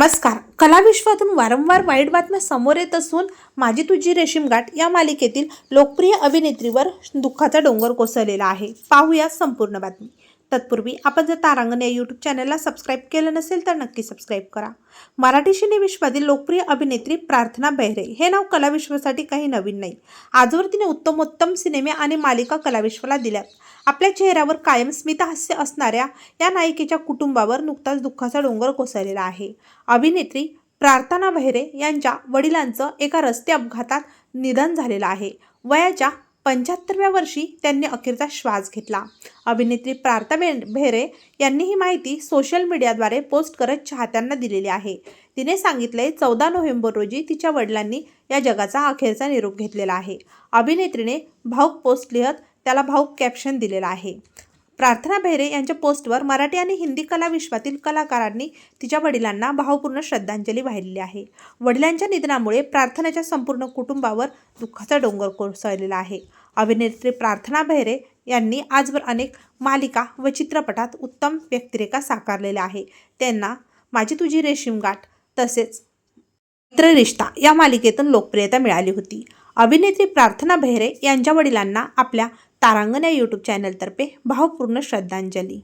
नमस्कार. कलाविश्वातून वारंवार वाईट बातम्या समोर येत असून माझी तुझी रेशीमगाठ या मालिकेतील लोकप्रिय अभिनेत्रीवर दुःखाचा डोंगर कोसळलेला आहे. पाहूया संपूर्ण बातमी. तत्पूर्वी आपण जर तारांगण या यूट्यूब चॅनलला सबस्क्राईब केलं नसेल तर नक्की सबस्क्राईब करा. मराठी सिनेविश्वातील लोकप्रिय अभिनेत्री प्रार्थना बेहरे हे नाव कलाविश्वासाठी काही नवीन नाही. आजवर तिने उत्तमोत्तम सिनेमे आणि मालिका कलाविश्वाला दिल्यात. आपल्या चेहऱ्यावर कायम स्मितहास्य असणाऱ्या या नायिकेच्या कुटुंबावर नुकताच दुःखाचा डोंगर कोसळलेला आहे. अभिनेत्री प्रार्थना बहिरे यांच्या वडिलांचं एका रस्ते अपघातात निधन झालेलं आहे. वयाच्या पंच्याहत्तरव्या वर्षी त्यांनी अखेरचा श्वास घेतला. अभिनेत्री प्रार्था बे भेरे यांनी ही माहिती सोशल मीडियाद्वारे पोस्ट करत चाहत्यांना दिलेली आहे. तिने सांगितले चौदा नोव्हेंबर रोजी तिच्या वडिलांनी या जगाचा अखेरचा निरोप घेतलेला आहे. अभिनेत्रीने भाऊक पोस्ट लिहत त्याला भाऊक कॅप्शन दिलेला आहे. प्रार्थना बेहरे यांच्या पोस्टवर मराठी आणि हिंदी कला विश्वातील कलाकारांनी तिच्या वडिलांना भावपूर्ण श्रद्धांजली वाहिलेली आहे. वडिलांच्या निधनामुळे प्रार्थनाच्या संपूर्ण कुटुंबावर दुःखाचा डोंगर कोसळलेला आहे. अभिनेत्री प्रार्थना बेहरे यांनी आजवर अनेक मालिका व चित्रपटात उत्तम व्यक्तिरेखा साकारलेल्या आहे. त्यांना माझी तुझी रेशीमगाठ तसेच मित्र रिश्ता या मालिकेतून लोकप्रियता मिळाली होती. अभिनेत्री प्रार्थना बेहरे यांच्या वडिलांना आपल्या तारांगण या यूट्यूब चॅनलतर्फे भावपूर्ण श्रद्धांजली.